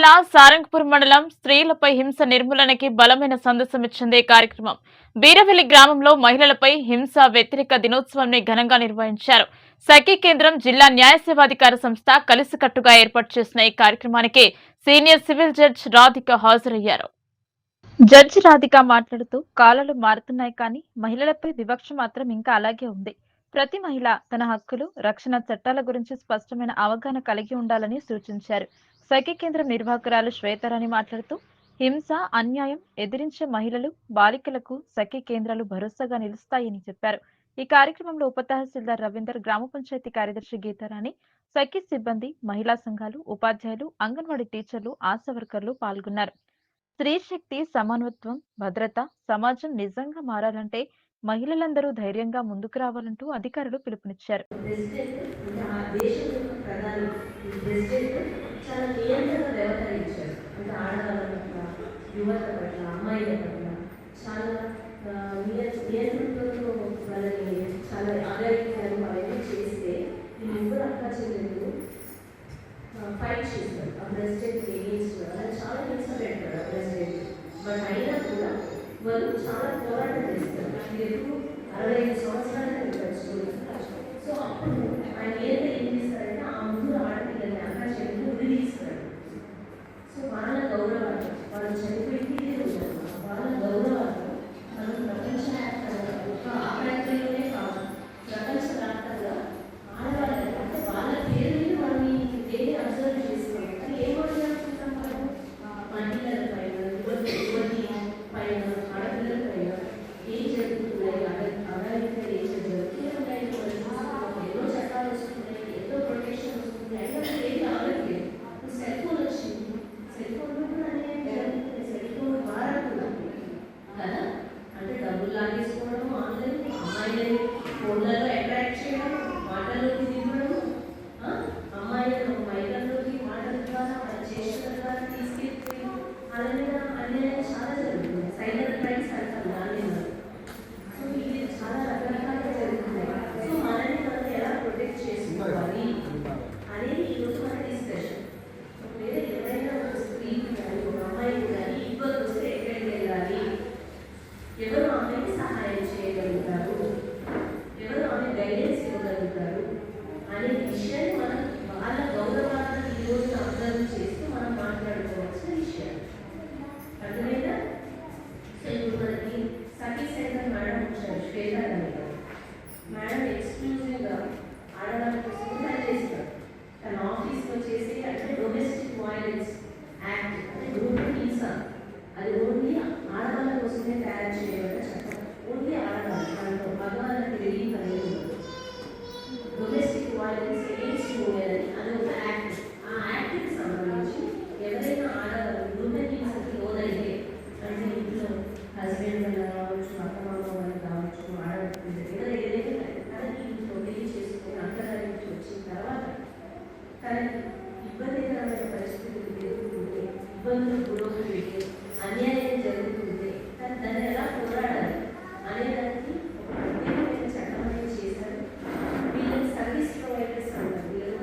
జిల్లా సారంగపూర్ మండలం స్త్రీలపై హింస నిర్మూలనకి బలమైన సందేశమిచ్చింది ఈ కార్యక్రమం. బీరవెల్లి గ్రామంలో మహిళలపై హింస వ్యతిరేక దినోత్సవాన్ని ఘనంగా నిర్వహించారు. సఖీ కేంద్రం జిల్లా న్యాయ సేవాధికార సంస్థ కలిసికట్టుగా ఏర్పాటు చేసిన ఈ కార్యక్రమానికి సీనియర్ సివిల్ జడ్జ్ రాధిక హాజరయ్యారు. జడ్జి రాధిక మాట్లాడుతూ కాలాలు మారుతున్నాయి కానీ మహిళలపై వివక్ష మాత్రం ఇంకా అలాగే ఉంది. ప్రతి మహిళ తన హక్కులు రక్షణ చట్టాల గురించి స్పష్టమైన అవగాహన కలిగి ఉండాలని సూచించారు. సఖీ కేంద్రం నిర్వాహకురాలు శ్వేతరాణి మాట్లాడుతూ హింస అన్యాయం ఎదిరించే మహిళలు బాలికలకు సఖీ కేంద్రాలు భరోసాగా నిలుస్తాయని చెప్పారు. ఈ కార్యక్రమంలో ఉప తహసీల్దార్ రవీందర్ గ్రామ పంచాయతీ కార్యదర్శి గీతారాణి సఖీ సిబ్బంది మహిళా సంఘాలు ఉపాధ్యాయులు అంగన్వాడీ టీచర్లు ఆశా వర్కర్లు పాల్గొన్నారు. స్త్రీ శక్తి సమానత్వం భద్రత సమాజం నిజంగా మారాలంటే మహిళలందరూ ధైర్యంగా ముందుకు రావాలంటూ అధికారులు పిలుపునిచ్చారు. ఫైట్ చేస్తారు ఆ ప్రెసిడెంట్ ఎగేన్స్ట్ చాలా హింస ఆ ప్రెసిడెంట్ బట్ అయినా కూడా వాళ్ళు చాలా పోరాటం చేస్తారు. ఇది అరవై ఐదు సంవత్సరాలు నేను సో ఫోన్లలో అట్రాక్ట్ చేయడం మాటల్లోకి దిగడము అమ్మాయిలను మహిళల్లోకి మాటల ద్వారా మన చేసిన ಇಬ್ಬರಿದ್ದರ ಪರಿಸ್ಥಿತಿ ಒಂದು ಪುರೋಹಿತರಿಗೆ ಅನ್ಯಾಯ